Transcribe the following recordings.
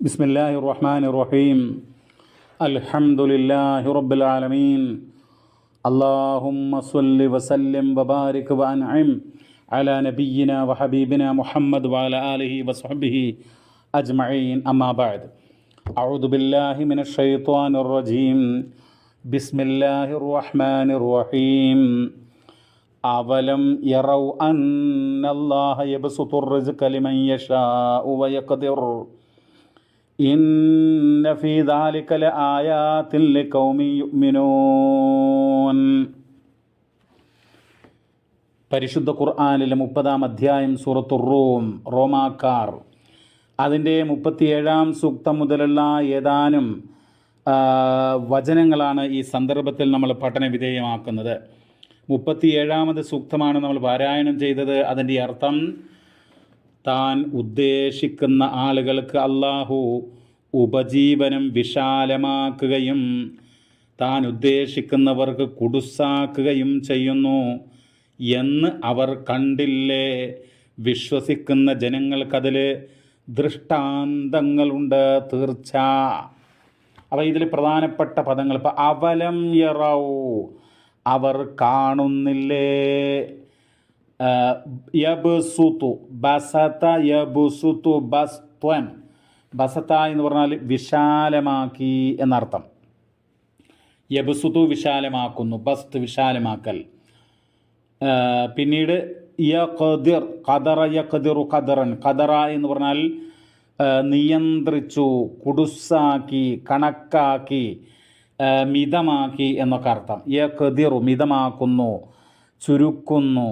بسم الله الرحمن الرحيم الحمد لله رب العالمين اللهم صل وسلم وبارك وانعم على نبينا وحبيبنا محمد وعلى اله وصحبه اجمعين اما بعد اعوذ بالله من الشيطان الرجيم بسم الله الرحمن الرحيم أولم يروا أن الله يبسط الرزق لمن يشاء ويقدر ഇന്ന ഫീ ആയാത്തിൽ കൗമി പരിശുദ്ധ ഖുർആാനിലെ മുപ്പതാം അധ്യായം സൂറത്തു റൂം റോമാക്കാർ. അതിന്റെ മുപ്പത്തിയേഴാം സൂക്തം മുതലുള്ള ഏതാനും വചനങ്ങളാണ് ഈ സന്ദർഭത്തിൽ നമ്മൾ പഠനവിധേയമാക്കുന്നത് മുപ്പത്തിയേഴാമത് സൂക്തമാണ് നമ്മൾ പാരായണം ചെയ്തത്. അതിന്റെ അർത്ഥം താൻ ഉദ്ദേശിക്കുന്ന ആളുകൾക്ക് അള്ളാഹു ഉപജീവനം വിശാലമാക്കുകയും താൻ ഉദ്ദേശിക്കുന്നവർക്ക് കുടുസാക്കുകയും ചെയ്യുന്നു എന്ന് അവർ കണ്ടില്ലേ? വിശ്വസിക്കുന്ന ജനങ്ങൾക്കതിൽ ദൃഷ്ടാന്തങ്ങളുണ്ട് തീർച്ച. അപ്പോൾ ഇതിൽ പ്രധാനപ്പെട്ട പദങ്ങൾ ഇപ്പം അവലം യറൗ. അവർ കാണുന്നില്ലേ? ആഹ് യബ്സുതു ബസത യബ്സുതു ബസ്ത്വൻ ബസത എന്ന് പറഞ്ഞാൽ വിശാലമാക്കി എന്നർത്ഥം. യബ്സുതു വിശാലമാക്കുന്നു ബസ്ത് വിശാലമാക്കൽ. പിന്നീട് പിന്നീട് യഖദിർ ഖദറ യഖദിറു ഖദറൻ. ഖദറ എന്ന് പറഞ്ഞാൽ നിയന്ത്രിച്ചു കുടുസാക്കി കണക്കാക്കി മിതമാക്കി എന്നൊക്കെ അർത്ഥം. യ യഖദിറു മിതമാക്കുന്നു ചുരുക്കുന്നു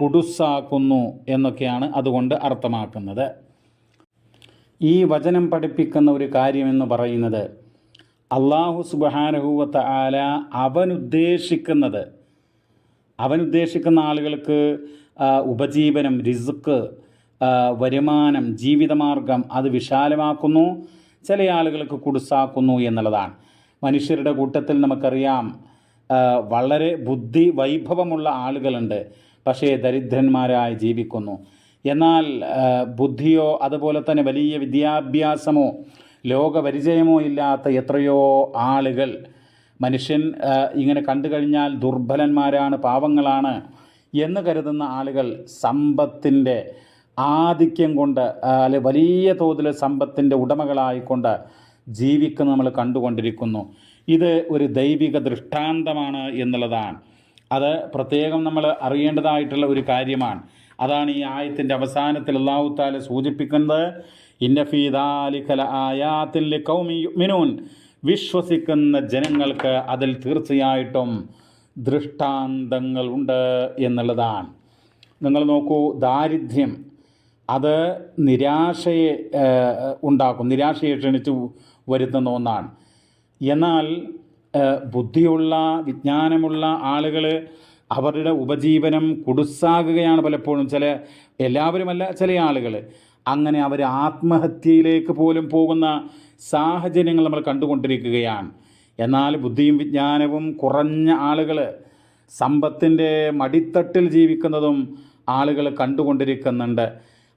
കുടുസാക്കുന്നു എന്നൊക്കെയാണ് അതുകൊണ്ട് അർത്ഥമാക്കുന്നത്. ഈ വചനം പഠിപ്പിക്കുന്ന ഒരു കാര്യമെന്ന് പറയുന്നത് അള്ളാഹു സുബാനഹൂവത്ത ആല അവനുദ്ദേശിക്കുന്നത് അവനുദ്ദേശിക്കുന്ന ആളുകൾക്ക് ഉപജീവനം റിസ്ക് വരുമാനം ജീവിതമാർഗം അത് വിശാലമാക്കുന്നു ചില ആളുകൾക്ക് കുടുസാക്കുന്നു എന്നുള്ളതാണ്. മനുഷ്യരുടെ കൂട്ടത്തിൽ നമുക്കറിയാം വളരെ ബുദ്ധി വൈഭവമുള്ള ആളുകളുണ്ട്. പക്ഷേ ദരിദ്രന്മാരായി ജീവിക്കുന്നു. എന്നാൽ ബുദ്ധിയോ അതുപോലെ തന്നെ വലിയ വിദ്യാഭ്യാസമോ ലോകപരിചയമോ ഇല്ലാത്ത എത്രയോ ആളുകൾ മനുഷ്യൻ ഇങ്ങനെ കണ്ടു കഴിഞ്ഞാൽ ദുർബലന്മാരാണ് പാവങ്ങളാണ് എന്ന് കരുതുന്ന ആളുകൾ സമ്പത്തിന്റെ ആധിക്യം കൊണ്ട് അല്ലെ വലിയ തോതിൽ സമ്പത്തിന്റെ ഉടമകളായിക്കൊണ്ട് ജീവിക്കുന്ന നമ്മൾ കണ്ടുകൊണ്ടിരിക്കുന്നു. ഇത് ഒരു ദൈവിക ദൃഷ്ടാന്തമാണ് എന്നുള്ളതാണ്. അത് പ്രത്യേകം നമ്മൾ അറിയേണ്ടതായിട്ടുള്ള ഒരു കാര്യമാണ്. അതാണ് ഈ ആയത്തിന്റെ അവസാനത്തിൽ അള്ളാഹു താല സൂചിപ്പിക്കുന്നത് മിനൂൻ വിശ്വസിക്കുന്ന ജനങ്ങൾക്ക് അതിൽ തീർച്ചയായിട്ടും ദൃഷ്ടാന്തങ്ങളുണ്ട് എന്നുള്ളതാണ്. നിങ്ങൾ നോക്കൂ ദാരിദ്ര്യം അത് നിരാശയെ ഉണ്ടാക്കും. നിരാശയെ ക്ഷണിച്ചു വരുത്തുന്ന ഒന്നാണ്. എന്നാൽ ബുദ്ധിയുള്ള വിജ്ഞാനമുള്ള ആളുകൾ അവരുടെ ഉപജീവനം കുടുസാകുകയാണ് പലപ്പോഴും ചില എല്ലാവരുമല്ല ചില ആളുകൾ അങ്ങനെ അവർ ആത്മഹത്യയിലേക്ക് പോലും പോകുന്ന സാഹചര്യങ്ങൾ നമ്മൾ കണ്ടുകൊണ്ടിരിക്കുകയാണ്. എന്നാൽ ബുദ്ധിയും വിജ്ഞാനവും കുറഞ്ഞ ആളുകൾ സമ്പത്തിന്റെ മടിത്തട്ടിൽ ജീവിക്കുന്നതും ആളുകൾ കണ്ടുകൊണ്ടിരിക്കുന്നുണ്ട്.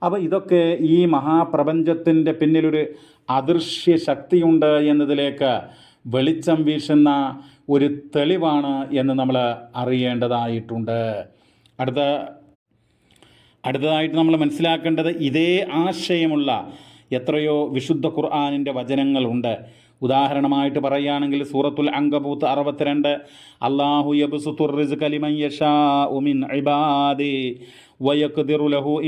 അപ്പോൾ ഇതൊക്കെ ഈ മഹാപ്രപഞ്ചത്തിന്റെ പിന്നിലൊരു അദൃശ്യ ശക്തിയുണ്ട് എന്നതിലേക്ക് വെളിച്ചം വീശുന്ന ഒരു തെളിവാണ് എന്ന് നമ്മൾ അറിയേണ്ടതായിട്ടുണ്ട്. അടുത്ത അടുത്തതായിട്ട് നമ്മൾ മനസ്സിലാക്കേണ്ടത് ഇതേ ആശയമുള്ള എത്രയോ വിശുദ്ധ ഖുർആാനിന്റെ വചനങ്ങളുണ്ട്. ഉദാഹരണമായിട്ട് പറയുകയാണെങ്കിൽ സൂറത്തുൽ അങ്കബൂത്ത് അറുപത്തിരണ്ട് അള്ളാഹു റിസ്ഖ ലിമൻ ലഹു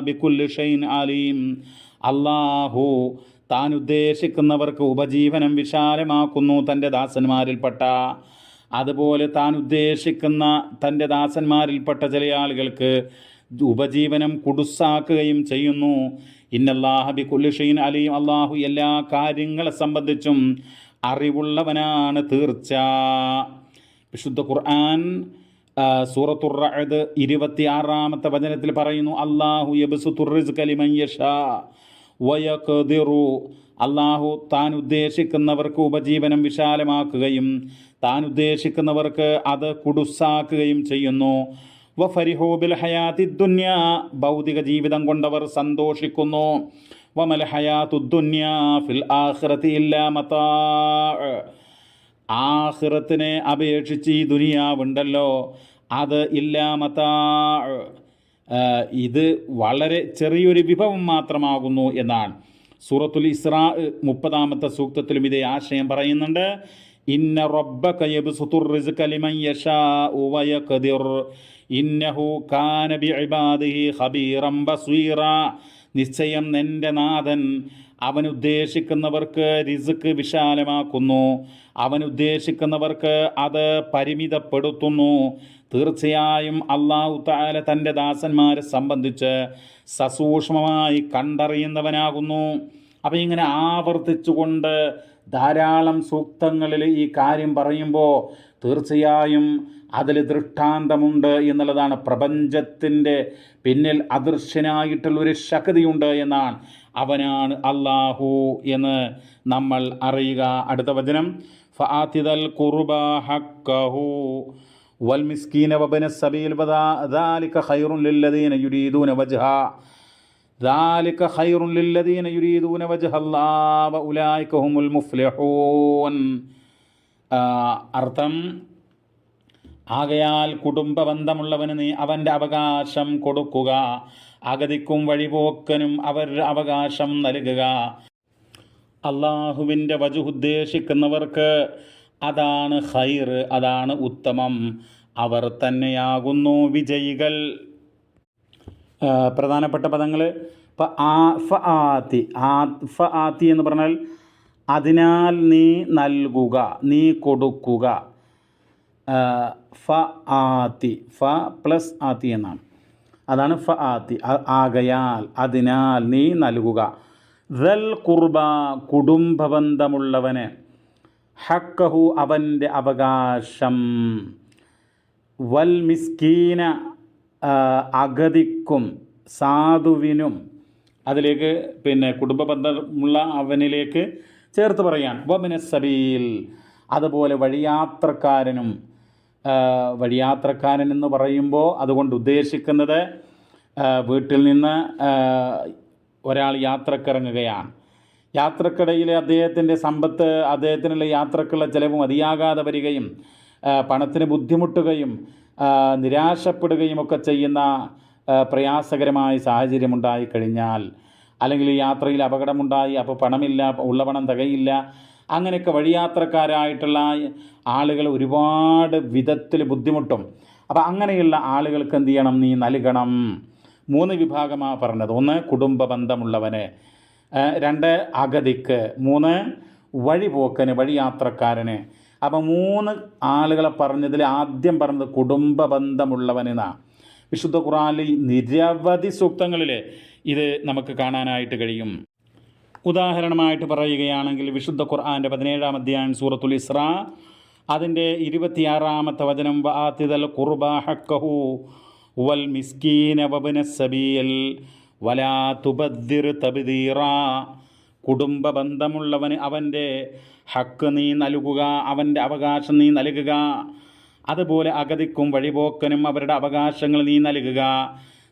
ബികുല്ലി അലീം. അള്ളാഹു താൻ ഉദ്ദേശിക്കുന്നവർക്ക് ഉപജീവനം വിശാലമാക്കുന്നു തന്റെ ദാസന്മാരിൽപ്പെട്ട. അതുപോലെ താൻ ഉദ്ദേശിക്കുന്ന തന്റെ ദാസന്മാരിൽപ്പെട്ട ചില ആളുകൾക്ക് ഉപജീവനം കുടുസാക്കുകയും ചെയ്യുന്നു. ഇന്നല്ലാഹബി കുല്ലുഷീൻ അലിയും അള്ളാഹു എല്ലാ കാര്യങ്ങളെ സംബന്ധിച്ചും അറിവുള്ളവനാണ് തീർച്ച. വിശുദ്ധ ഖുർആൻ സൂറത്തുറത് സൂറത്തുർ റഅദ് ഇരുപത്തിയാറാമത്തെ വചനത്തിൽ പറയുന്നു അള്ളാഹു യബ്സുത്തുർ റിസ്ഖ ലിമൻ യശാ വയഖ്ദിറു അള്ളാഹു താൻ ഉദ്ദേശിക്കുന്നവർക്ക് ഉപജീവനം വിശാലമാക്കുകയും താൻ ഉദ്ദേശിക്കുന്നവർക്ക് അത് കുടുസാക്കുകയും ചെയ്യുന്നു. വ ഫരിഹോബിൽ ഹയാത്തി ദുന്യ. ഭൗതിക ജീവിതം കൊണ്ടവർ സന്തോഷിക്കുന്നു. വമൽ ദുന്യ ഫിൽ ആഹ്റത്തി ഇല്ലാ മതാ. ആഹ്റത്തിനെ അപേക്ഷിച്ച് ഈ ദുനിയാവുണ്ടല്ലോ. അത് ഇല്ലാ മതാ. ഇത് വളരെ ചെറിയൊരു വിഭവം മാത്രമാകുന്നു എന്നാണ്. സൂറത്തുൽ ഇസ്രാ മുപ്പതാമത്തെ സൂക്തത്തിലും ഇതേ ആശയം പറയുന്നുണ്ട്. ഇന്ന റബ്ബക യബ്സുതുർ റിസ്ക ലിമൻ യശാഉ വയഖദിർ. ഇന്നഹു കാന ബിഇബാദിഹി ഖബീറൻ ബസ്വീറ നിശ്ചയം നിന്റെ നാഥൻ അവൻ ഉദ്ദേശിക്കുന്നവർക്ക് വിശാലമാക്കുന്നു. അവൻ ഉദ്ദേശിക്കുന്നവർക്ക് അത് പരിമിതപ്പെടുത്തുന്നു. തീർച്ചയായും അള്ളാഹു താല തന്റെ ദാസന്മാരെ സംബന്ധിച്ച് സസൂക്ഷ്മമായി കണ്ടറിയുന്നവനാകുന്നു. അപ്പം ഇങ്ങനെ ആവർത്തിച്ചുകൊണ്ട് ധാരാളം സൂക്തങ്ങളിൽ ഈ കാര്യം പറയുമ്പോൾ തീർച്ചയായും അതിൽ ദൃഷ്ടാന്തമുണ്ട് എന്നുള്ളതാണ്. പ്രപഞ്ചത്തിന്റെ പിന്നിൽ അദൃശ്യനായിട്ടുള്ള ഒരു ശക്തിയുണ്ട് എന്നാണ്. അവനാണ് അള്ളാഹു എന്ന് നമ്മൾ അറിയുക. അടുത്ത വചനം ഫാത്തിദൽ കുർബ والمسكين وابن السبيل ذلك خير للذين يريدون وجها ذلك خير للذين يريدون وجه الله وأولئك هم المفلحون അർത്ഥം ആകയാൽ കുടുംബ ബന്ധമുള്ളവന് നീ അവൻ്റെ അവകാശം കൊടുക്കുക അഗതിക്കും വഴിപോക്കനും അവരുടെ അവകാശം നൽകുക അള്ളാഹുവിൻ്റെ വജു ഉദ്ദേശിക്കുന്നവർക്ക് അതാണ് ഹൈർ അതാണ് ഉത്തമം. അവർ തന്നെയാകുന്നു വിജയികൾ. പ്രധാനപ്പെട്ട പദങ്ങൾ ഇപ്പം ആ ഫ ആ ഫ എന്ന് പറഞ്ഞാൽ അതിനാൽ നീ നൽകുക നീ കൊടുക്കുക. ഫ ആത്തി ഫ പ്ലസ് ആത്തി എന്നാണ്. അതാണ് ഫ ആത്തി ആകയാൽ അതിനാൽ നീ നൽകുക. ദൽ കുർബ കുടുംബബന്ധമുള്ളവന്. ഹക്കഹു അവന്റെ അവകാശം. വൽ മിസ്കീന അഗതിക്കും സാധുവിനും. അതിലേക്ക് പിന്നെ കുടുംബ ബന്ധമുള്ള അവനിലേക്ക് ചേർത്ത് പറയാൻ വമിന സബീൽ. അതുപോലെ വഴിയാത്രക്കാരനും വഴിയാത്രക്കാരൻ എന്ന് പറയുമ്പോൾ അതുകൊണ്ട് ഉദ്ദേശിക്കുന്നത് വീട്ടിൽ നിന്ന് ഒരാൾ യാത്രക്കിറങ്ങുകയാണ്. യാത്രക്കിടയിൽ അദ്ദേഹത്തിന്റെ സമ്പത്ത് അദ്ദേഹത്തിനുള്ള യാത്രക്കുള്ള ചിലവ് മതിയാകാതെ വരികയും പണത്തിന് ബുദ്ധിമുട്ടുകയും നിരാശപ്പെടുകയും ഒക്കെ ചെയ്യുന്ന പ്രയാസകരമായ സാഹചര്യം ഉണ്ടായിക്കഴിഞ്ഞാൽ അല്ലെങ്കിൽ യാത്രയിൽ അപകടമുണ്ടായി അപ്പോൾ പണമില്ല ഉള്ള പണം തികയില്ല അങ്ങനെയൊക്കെ വഴിയാത്രക്കാരായിട്ടുള്ള ആളുകൾ ഒരുപാട് വിധത്തിൽ ബുദ്ധിമുട്ടും. അപ്പോൾ അങ്ങനെയുള്ള ആളുകൾക്ക് എന്ത് ചെയ്യണം? നീ നൽകണം. മൂന്ന് വിഭാഗമാണ് പറഞ്ഞത്. ഒന്ന് കുടുംബ ബന്ധമുള്ളവന് രണ്ട് അഗതിക്ക് മൂന്ന് വഴിപോക്കന് വഴിയാത്രക്കാരന്. അപ്പം മൂന്ന് ആളുകളെ പറഞ്ഞതിൽ ആദ്യം പറഞ്ഞത് കുടുംബ ബന്ധമുള്ളവനെന്നാണ് വിശുദ്ധ ഖുറാനിൽ നിരവധി സൂക്തങ്ങളിൽ ഇത് നമുക്ക് കാണാനായിട്ട് കഴിയും. ഉദാഹരണമായിട്ട് പറയുകയാണെങ്കിൽ വിശുദ്ധ ഖുർആാന്റെ പതിനേഴാം അധ്യായം സൂറത്തുൽ ഇസ്ര അതിന്റെ ഇരുപത്തിയാറാമത്തെ വചനം വാത്തിദൽ കുർബ ഹക്കഹു വൽ മിസ്കീന വബന സബീൽ വലാ തുബദ്ദിർ തബിദീറ. കുടുംബ ബന്ധമുള്ളവന് അവന്റെ ഹക്ക് നീ നൽകുക അവന്റെ അവകാശം നീ നൽകുക. അതുപോലെ അഗതിക്കും വഴിപോക്കനും അവരുടെ അവകാശങ്ങൾ നീ നൽകുക.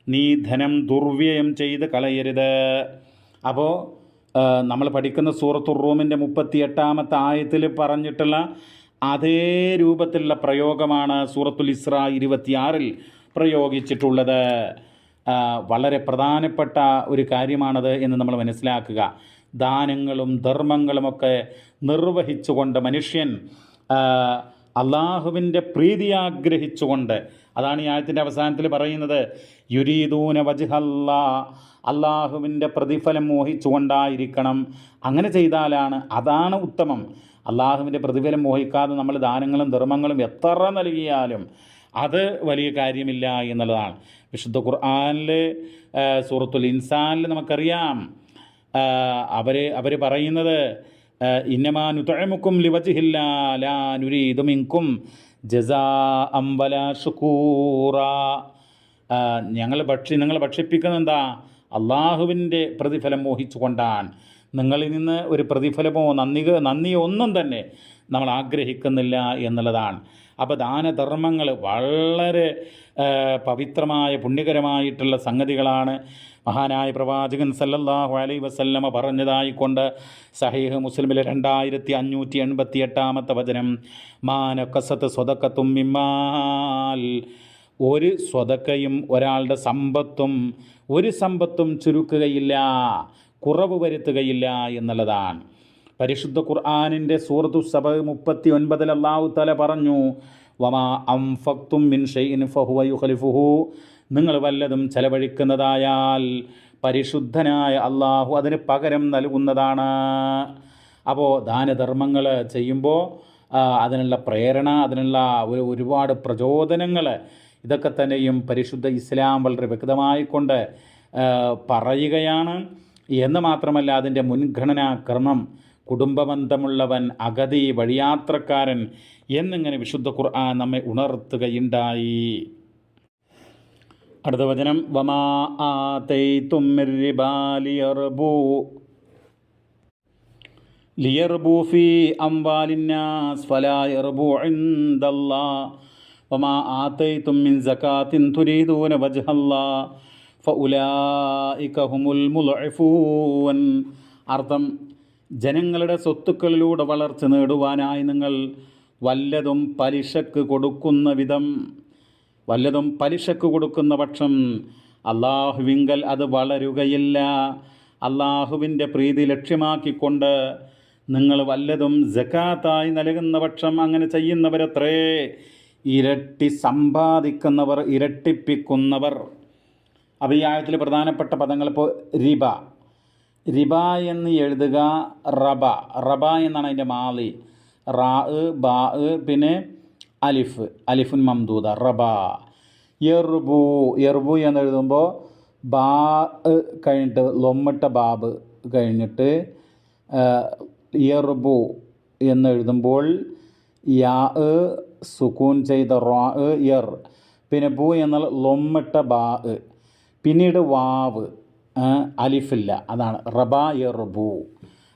നീ ധനം ദുർവ്യയം ചെയ്ത് കളയരുത്. അപ്പോൾ നമ്മൾ പഠിക്കുന്ന സൂറത്തുർ റൂമിന്റെ മുപ്പത്തി എട്ടാമത്തെ ആയത്തിൽ പറഞ്ഞിട്ടുള്ള അതേ രൂപത്തിലുള്ള പ്രയോഗമാണ് സൂറത്തുൽ ഇസ്ര ഇരുപത്തിയാറിൽ പ്രയോഗിച്ചിട്ടുള്ളത്. വളരെ പ്രധാനപ്പെട്ട ഒരു കാര്യമാണത് എന്ന് നമ്മൾ മനസ്സിലാക്കുക. ദാനങ്ങളും ധർമ്മങ്ങളുമൊക്കെ നിർവഹിച്ചുകൊണ്ട് മനുഷ്യൻ അള്ളാഹുവിന്റെ പ്രീതി ആഗ്രഹിച്ചുകൊണ്ട് അതാണ് ഈ ആയത്തിന്റെ അവസാനത്തിൽ പറയുന്നത് യുരീദൂന വജ്ഹല്ല അള്ളാഹുവിന്റെ പ്രതിഫലം മോഹിച്ചുകൊണ്ടായിരിക്കണം. അങ്ങനെ ചെയ്താലാണ് അതാണ് ഉത്തമം. അള്ളാഹുവിന്റെ പ്രതിഫലം മോഹിക്കാതെ നമ്മൾ ദാനങ്ങളും ധർമ്മങ്ങളും എത്ര നൽകിയാലും അത് വലിയ കാര്യമില്ല എന്നുള്ളതാണ്. വിശുദ്ധ ഖുർആാനിൽ സൂറത്തുൽ ഇൻസാനിൽ നമുക്കറിയാം. അവർ അവർ പറയുന്നത് ഇന്നമാ നുതഴമുക്കും ലിവജിഹില്ല ലാ നുരീദു മിൻകും ജസാ അംബല ഷുക്കൂറ ഞങ്ങൾ ഭക്ഷി നിങ്ങൾ ഭക്ഷിപ്പിക്കുന്നത് എന്താ? അള്ളാഹുവിന്റെ പ്രതിഫലം മോഹിച്ചുകൊണ്ടാണ്. നിങ്ങളിൽ നിന്ന് ഒരു പ്രതിഫലമോ നന്ദി നന്ദിയോ ഒന്നും തന്നെ നമ്മൾ ആഗ്രഹിക്കുന്നില്ല എന്നുള്ളതാണ്. അപ്പോൾ ദാനധർമ്മങ്ങൾ വളരെ പവിത്രമായ പുണ്യകരമായിട്ടുള്ള സംഗതികളാണ് മഹാനായ പ്രവാചകൻ സല്ലല്ലാഹു അലൈ വസല്ലമ പറഞ്ഞതായിക്കൊണ്ട് സഹീഹ് മുസ്ലിമിലെ രണ്ടായിരത്തി അഞ്ഞൂറ്റി എൺപത്തി എട്ടാമത്തെ വചനം മാനക്കസത്ത് സ്വതക്കത്തും മിമ്മാൽ. ഒരു സ്വതക്കയും ഒരാളുടെ സമ്പത്തും ഒരു സമ്പത്തും ചുരുക്കുകയില്ല കുറവ് വരുത്തുകയില്ല എന്നുള്ളതാണ്. പരിശുദ്ധ ഖുർആാനിന്റെ സൂറത്തു സബ മുപ്പത്തി ഒൻപതിൽ അള്ളാഹു തല പറഞ്ഞു വമാ അംഫക്തും മിൻ ഷൈഇൻ ഫഹുവ യുഹലിഫുഹു നിങ്ങൾ വല്ലതും ചെലവഴിക്കുന്നതായാൽ പരിശുദ്ധനായ അള്ളാഹു അതിന് പകരം നൽകുന്നതാണ്. അപ്പോൾ ദാനധർമ്മങ്ങൾ ചെയ്യുമ്പോൾ അതിനുള്ള പ്രേരണ അതിനുള്ള ഒരു ഒരുപാട് പ്രചോദനങ്ങൾ ഇതൊക്കെ തന്നെയും പരിശുദ്ധ ഇസ്ലാം വളരെ വ്യക്തമായിക്കൊണ്ട് പറയുകയാണ്. എന്ന് മാത്രമല്ല അതിന്റെ മുൻഗണനാ ക്രമം കുടുംബബന്ധമുള്ളവൻ അഗതി വഴിയാത്രക്കാരൻ എന്നിങ്ങനെ വിശുദ്ധ ഖുർആൻ നമ്മെ ഉണർത്തുകയുണ്ടായി. അടുത്ത വചനം വമാ ആതൈതും മിർ ലിയർബൂ ഫീ അംവാലിന്നാസ് ഫലാ യർബൂ ഇൻദല്ലാഹ് വമാ ആതൈതും മിൻ സകാത്തിൻ തുരീദൂന വജ്ഹല്ലാ ഫഉലായിക ഹുമുൽ മുൽഇഫൂൻ അർത്ഥം ജനങ്ങളുടെ സ്വത്തുക്കളിലൂടെ വളർച്ച നേടുവാനായി നിങ്ങൾ വല്ലതും പലിശക്ക് കൊടുക്കുന്ന വിധം വല്ലതും പലിശക്ക് കൊടുക്കുന്ന പക്ഷം അള്ളാഹുവിങ്കൽ അത് വളരുകയില്ല. അള്ളാഹുവിന്റെ പ്രീതി ലക്ഷ്യമാക്കിക്കൊണ്ട് നിങ്ങൾ വല്ലതും ജക്കാത്തായി നൽകുന്ന പക്ഷം അങ്ങനെ ചെയ്യുന്നവരത്രേ. ഇരട്ടി സമ്പാദിക്കുന്നവർ ഇരട്ടിപ്പിക്കുന്നവർ. അപ്പോൾ പ്രധാനപ്പെട്ട പദങ്ങൾ ഇപ്പോൾ റിബ. റിബ എന്ന് എഴുതുക റബ. റബ എന്നാണ് അതിന്റെ മാലി. റാ ബാ പിന്നെ അലിഫ്. അലിഫുൻ മംദൂദ. റബ. എർബു എർബു എന്ന് എഴുതുമ്പോൾ ബാ കഴിഞ്ഞിട്ട് ലൊമ്മിട്ട ബാബ് കഴിഞ്ഞിട്ട് എർബു എന്ന് എഴുതുമ്പോൾ യാ സുക്കൂൻ ചെയ്ത റോ എർ പിന്നെ ബു എന്നാൽ ലൊമ്മിട്ട ബാ. പിന്നീട് വാവ്. അലിഫില്ല. അതാണ് റബ റബു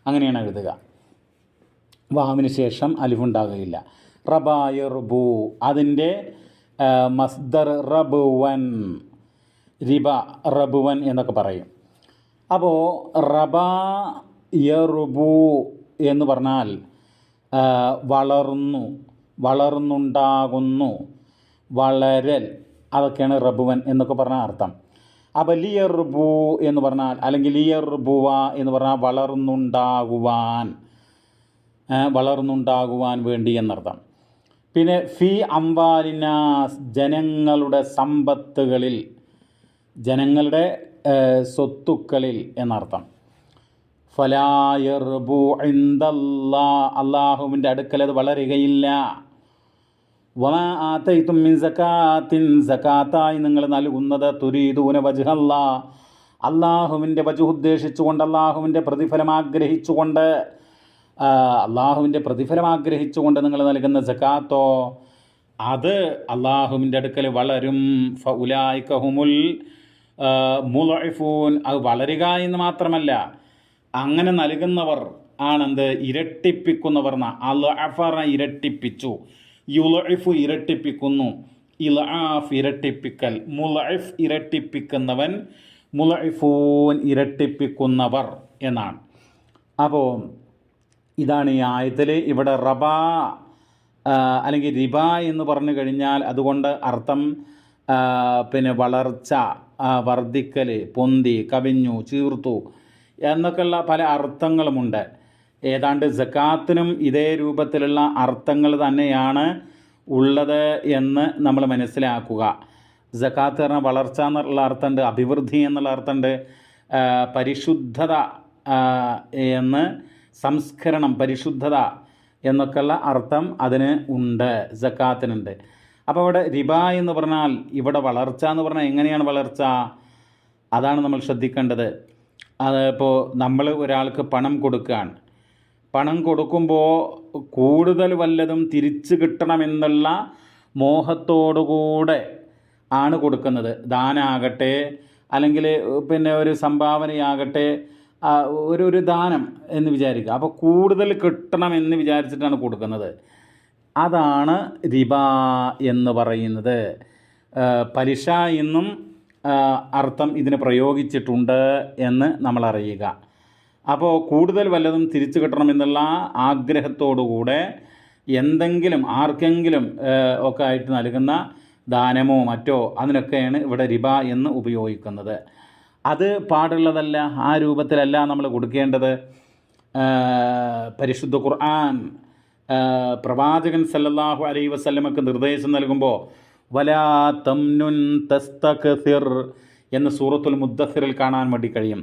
അങ്ങനെയാണ് എഴുതുക. വാവിന് ശേഷം അലിഫുണ്ടാകുകയില്ല. റബ എർബു അതിന്റെ മസ്ദർ റബുവൻ. റിബ റബുവൻ എന്നൊക്കെ പറയും. അപ്പോൾ റബ യറുബു എന്ന് പറഞ്ഞാൽ വളർന്നു. വളർന്നുണ്ടാകുന്നു. വളരൽ. അതൊക്കെയാണ് റബുവൻ എന്നൊക്കെ പറഞ്ഞ അർത്ഥം. അപ്പോൾ ലിയർബു എന്ന് പറഞ്ഞാൽ അല്ലെങ്കിൽ ലിയർ ബുവ എന്ന് പറഞ്ഞാൽ വളർന്നുണ്ടാകുവാൻ വളർന്നുണ്ടാകുവാൻ വേണ്ടി എന്നർത്ഥം. പിന്നെ ഫി അംവാലിനാസ് ജനങ്ങളുടെ സമ്പത്തുകളിൽ ജനങ്ങളുടെ സ്വത്തുക്കളിൽ എന്നർത്ഥം. ഫലായർബു ഇന്ദല്ലാ അള്ളാഹുവിന്റെ അടുക്കൽ അത് വളരുകയില്ല. വമാ ആത്തയിത്തും മിൻ സകാത്തിൻ സക്കാത്തായി നിങ്ങൾ നൽകുന്നത് തുരീതൂന വജുഹല്ല. അള്ളാഹുവിന്റെ വജു ഉദ്ദേശിച്ചുകൊണ്ട് അള്ളാഹുവിന്റെ പ്രതിഫലം ആഗ്രഹിച്ചുകൊണ്ട് അള്ളാഹുവിന്റെ പ്രതിഫലം ആഗ്രഹിച്ചുകൊണ്ട് നിങ്ങൾ നൽകുന്ന സക്കാത്തോ അത് അള്ളാഹുവിന്റെ അടുക്കൽ വളരും. ഫുലായിക്കഹുമുൽ മുലഫൂൻ അത് വളരുക എന്ന് മാത്രമല്ല അങ്ങനെ നൽകുന്നവർ ആണെന്ത്? ഇരട്ടിപ്പിക്കുന്നവർ അൽ അഫറ ഇരട്ടിപ്പിച്ചു. യുലഇഫു ഇരട്ടിപ്പിക്കുന്നു. ഇൽആഫ് ഇരട്ടിപ്പിക്കൽ. മുലഇഫ് ഇരട്ടിപ്പിക്കുന്നവൻ മുലഇഫൂൻ ഇരട്ടിപ്പിക്കുന്നവർ എന്നാണ്. അപ്പോൾ ഇതാണ് ഈ ആയത്തിൽ ഇവിടെ റബ അല്ലെങ്കിൽ റിബ എന്ന് പറഞ്ഞു കഴിഞ്ഞാൽ അതുകൊണ്ട് അർത്ഥം പിന്നെ വളർച്ച വർദ്ധിക്കൽ പൊന്തി കവിഞ്ഞു ചീർത്തു എന്നൊക്കെയുള്ള പല അർത്ഥങ്ങളുമുണ്ട്. ഏതാണ്ട് സക്കാത്തിനും ഇതേ രൂപത്തിലുള്ള അർത്ഥങ്ങൾ തന്നെയാണ് ഉള്ളത് എന്ന് നമ്മൾ മനസ്സിലാക്കുക. സക്കാത്ത് പറഞ്ഞാൽ വളർച്ച എന്നുള്ള അർത്ഥമുണ്ട് അഭിവൃദ്ധി എന്നുള്ള അർത്ഥമുണ്ട് പരിശുദ്ധത എന്ന് സംസ്കരണം പരിശുദ്ധത എന്നൊക്കെയുള്ള അർത്ഥം അതിന് ഉണ്ട് സക്കാത്തിനുണ്ട്. അപ്പോൾ ഇവിടെ റിബ എന്ന് പറഞ്ഞാൽ ഇവിടെ വളർച്ച എന്ന് പറഞ്ഞാൽ എങ്ങനെയാണ് വളർച്ച? അതാണ് നമ്മൾ ശ്രദ്ധിക്കേണ്ടത്. അതിപ്പോൾ നമ്മൾ ഒരാൾക്ക് പണം കൊടുക്കുകയാണ്. പണം കൊടുക്കുമ്പോൾ കൂടുതൽ വല്ലതും തിരിച്ചു കിട്ടണമെന്നുള്ള മോഹത്തോടുകൂടെ ആണ് കൊടുക്കുന്നത്. ദാനാകട്ടെ അല്ലെങ്കിൽ പിന്നെ ഒരു സംഭാവനയാകട്ടെ ഒരു ഒരു ദാനം എന്ന് വിചാരിക്കുക. അപ്പോൾ കൂടുതൽ കിട്ടണം എന്ന് വിചാരിച്ചിട്ടാണ് കൊടുക്കുന്നത്. അതാണ് റിബ എന്ന് പറയുന്നത്. പലിശ എന്നും അർത്ഥം ഇതിന് പ്രയോഗിച്ചിട്ടുണ്ട് എന്ന് നമ്മൾ അറിയുക അപ്പോൾ കൂടുതൽ വല്ലതും തിരിച്ചു കിട്ടണമെന്നുള്ള ആഗ്രഹത്തോടുകൂടെ എന്തെങ്കിലും ആർക്കെങ്കിലും ഒക്കെ ആയിട്ട് നൽകുന്ന ദാനമോ മറ്റോ അതിനൊക്കെയാണ് ഇവിടെ റിബ എന്ന് ഉപയോഗിക്കുന്നത്. അത് പാടുള്ളതല്ല ആ രൂപത്തിലല്ല നമ്മൾ കൊടുക്കേണ്ടത്. പരിശുദ്ധ ഖുർആൻ പ്രവാചകൻ സല്ലല്ലാഹു അലൈ വസ്ലമക്ക് നിർദ്ദേശം നൽകുമ്പോൾ വലാ തംനുൻ തസ്തകസിർ എന്ന് സൂറത്തുൽ മുദ്ദസിറിൽ കാണാൻ വേണ്ടി കഴിയും.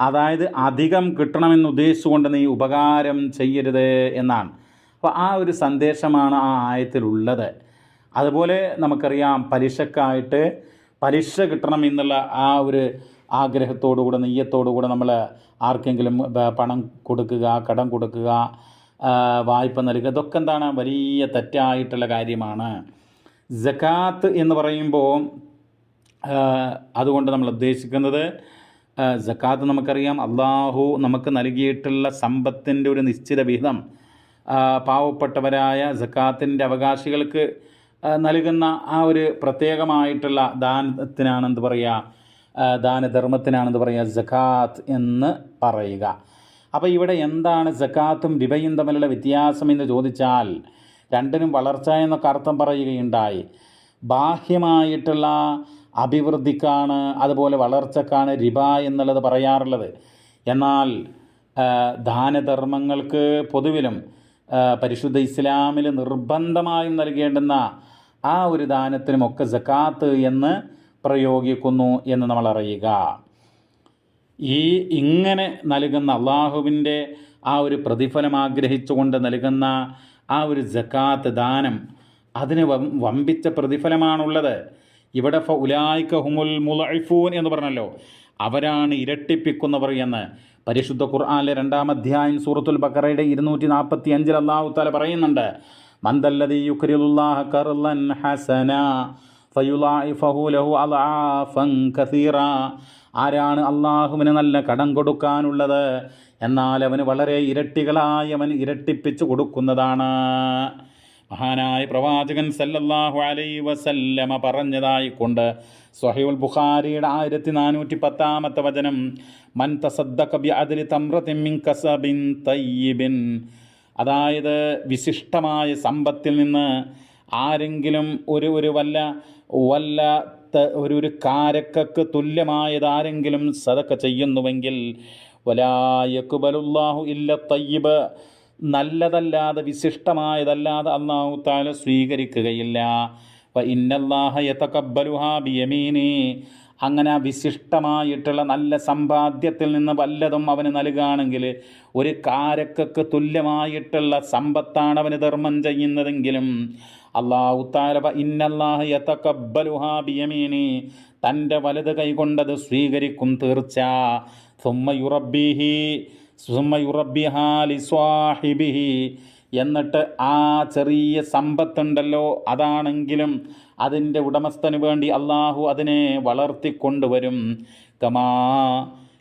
അതായത് അധികം കിട്ടണമെന്ന് ഉദ്ദേശിച്ചുകൊണ്ട് നീ ഉപകാരം ചെയ്യരുത് എന്നാണ്. അപ്പോൾ ആ ഒരു സന്ദേശമാണ് ആ ആയത്തിലുള്ളത്. അതുപോലെ നമുക്കറിയാം പലിശക്കായിട്ട് പലിശ കിട്ടണം എന്നുള്ള ആ ഒരു ആഗ്രഹത്തോടുകൂടെ നെയ്യത്തോടുകൂടെ നമ്മൾ ആർക്കെങ്കിലും പണം കൊടുക്കുക കടം കൊടുക്കുക വായ്പ നൽകുക ഇതൊക്കെ എന്താണ്? വലിയ തെറ്റായിട്ടുള്ള കാര്യമാണ്. ജക്കാത്ത് എന്ന് പറയുമ്പോൾ അതുകൊണ്ട് നമ്മൾ ഉദ്ദേശിക്കുന്നത് ആ, ജക്കാത്ത് നമുക്കറിയാം. അള്ളാഹു നമുക്ക് നൽകിയിട്ടുള്ള സമ്പത്തിന്റെ ഒരു നിശ്ചിത വിഹിതം പാവപ്പെട്ടവരായ ജക്കാത്തിന്റെ അവകാശികൾക്ക് നൽകുന്ന ആ ഒരു പ്രത്യേകമായിട്ടുള്ള ദാനത്തിനാണെന്ന് പറയുക ദാനധർമ്മത്തിനാണെന്ന് പറയുക ജക്കാത്ത് എന്ന് പറയുക. അപ്പോൾ ഇവിടെ എന്താണ് ജക്കാത്തും രിബയും തമ്മിലുള്ള വ്യത്യാസം എന്ന് ചോദിച്ചാൽ രണ്ടിനും വളർച്ച എന്നൊക്കെ അർത്ഥം പറയുകയുണ്ടായി. ബാഹ്യമായിട്ടുള്ള അഭിവൃദ്ധിക്കാണ് അതുപോലെ വളർച്ചക്കാണ് റിബ എന്നുള്ളത് പറയാറുള്ളത്. എന്നാൽ ദാനധർമ്മങ്ങൾക്ക് പൊതുവിലും പരിശുദ്ധ ഇസ്ലാമിൽ നിർബന്ധമായും നൽകേണ്ടുന്ന ആ ഒരു ദാനത്തിനുമൊക്കെ ജക്കാത്ത് എന്ന് പ്രയോഗിക്കുന്നു എന്ന് നമ്മൾ അറിയുക. ഈ ഇങ്ങനെ നൽകുന്ന അള്ളാഹുവിന്റെ ആ ഒരു പ്രതിഫലം ആഗ്രഹിച്ചുകൊണ്ട് നൽകുന്ന ആ ഒരു ജക്കാത്ത് ദാനം അതിന് വമ്പിച്ച പ്രതിഫലമാണുള്ളത്. ഇവിടെ ഫ ഉലായിക്ക ഹുമുൽ മുലൈഫൂൻ എന്ന് പറഞ്ഞല്ലോ. അവരാണ് ഇരട്ടിപ്പിക്കുന്നവർ എന്ന്. പരിശുദ്ധ ഖുർആാനിലെ രണ്ടാം അധ്യായം സൂറത്തുൽ ബക്കറയുടെ ഇരുന്നൂറ്റി നാൽപ്പത്തി അഞ്ചിൽ അള്ളാഹു താല പറയുന്നുണ്ട് മന്ദല്ലതി യുക്രിലുല്ലാഹ കർലൻ ഹസന ആരാണ് അള്ളാഹുവിന് നല്ല കടം കൊടുക്കാനുള്ളത്? എന്നാൽ അവന് വളരെ ഇരട്ടികളായി അവൻ ഇരട്ടിപ്പിച്ചു കൊടുക്കുന്നതാണ്. മഹാനായ പ്രവാചകൻ സല്ലല്ലാഹു അലൈ വസല്ലമ പറഞ്ഞതായി കൊണ്ട് സ്വഹീഉൽ ബുഖാരിയുടെ ആയിരത്തി നാനൂറ്റി പത്താമത്തെ വചനം മൻ തസദ്ദഖ ബി തമ്രതിമിൻ കസബിൻ തയ്യിബിൻ അതായത് വിശിഷ്ടമായ സമ്പത്തിൽ നിന്ന് ആരെങ്കിലും ഒരു ഒരു വല്ല വല്ല ഒരു ഒരു കാരക്കക്ക് തുല്യമായതാരെങ്കിലും സദക്ക ചെയ്യുന്നുവെങ്കിൽ വലായക്കുബലുല്ലാഹു ഇല്ല തയ്യിബ് നല്ലതല്ലാതെ വിശിഷ്ടമായതല്ലാതെ അള്ളാഹു താല സ്വീകരിക്കുകയില്ല. ബിയമീനി. അങ്ങനെ വിശിഷ്ടമായിട്ടുള്ള നല്ല സമ്പാദ്യത്തിൽ നിന്ന് വല്ലതും അവന് നൽകുകയാണെങ്കിൽ ഒരു കാരക്കക്ക് തുല്യമായിട്ടുള്ള സമ്പത്താണ് അവന് ധർമ്മം ചെയ്യുന്നതെങ്കിലും അള്ളാഹു താല ഇന്നല്ലാഹ യതഖബ്ബലുഹാ ബിയമീനി. തന്റെ വലത് കൈകൊണ്ടത് സ്വീകരിക്കും തീർച്ച. സുമ്മ യുറബിഹി സുമ്മ യുറബിഹാ ലിസ്വാഹിബിഹി എന്നിട്ട് ആ ചെറിയ സമ്പത്തുണ്ടല്ലോ അതാണെങ്കിലും അതിന്റെ ഉടമസ്ഥന് വേണ്ടി അള്ളാഹു അതിനെ വളർത്തിക്കൊണ്ടുവരും. കമാ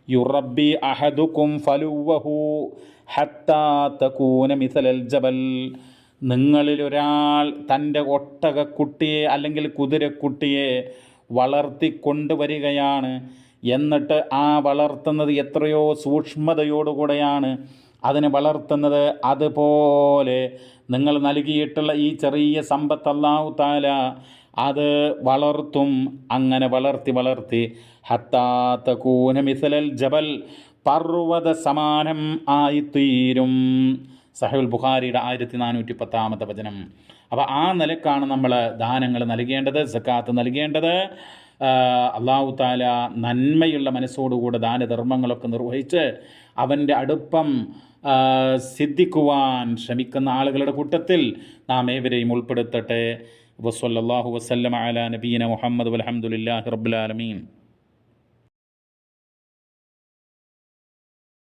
യുറബി അഹദുക്കും ഫലുവഹു ഹത്താ തകൂന മിസലൽ ജബൽ. നിങ്ങളിലൊരാൾ തന്റെ ഒട്ടകക്കുട്ടിയെ അല്ലെങ്കിൽ കുതിരക്കുട്ടിയെ വളർത്തിക്കൊണ്ടുവരികയാണ്. എന്നിട്ട് ആ വളർത്തുന്നത് എത്രയോ സൂക്ഷ്മതയോടുകൂടെയാണ് അതിനെ വളർത്തുന്നത്. അതുപോലെ നിങ്ങൾ നൽകിയിട്ടുള്ള ഈ ചെറിയ സമ്പത്ത് താല അത് വളർത്തും. അങ്ങനെ വളർത്തി വളർത്തി ഹത്താത്ത കൂന മിസലൽ ജബൽ പർവത സമാനം ആയിത്തീരും. സഹബുൽ ബുഖാരിയുടെ ആയിരത്തി നാനൂറ്റി പത്താമത്തെ വചനം. അപ്പോൾ ആ നിലക്കാണ് നമ്മൾ ദാനങ്ങൾ നൽകേണ്ടത് സക്കാത്ത് നൽകേണ്ടത്. അള്ളാഹു താല നന്മയുള്ള മനസ്സോടുകൂടെ ദാനധർമ്മങ്ങളൊക്കെ നിർവഹിച്ച് അവന്റെ അടുപ്പം സിദ്ധിക്കുവാൻ ശ്രമിക്കുന്ന ആളുകളുടെ കൂട്ടത്തിൽ നാം ഏവരെയും ഉൾപ്പെടുത്തട്ടെ. വസ്വല്ലാഹു വസ്ലം അല നബീന മുഹമ്മദ് അലഹമുല്ലാ റബ്ബുലാലമീൻ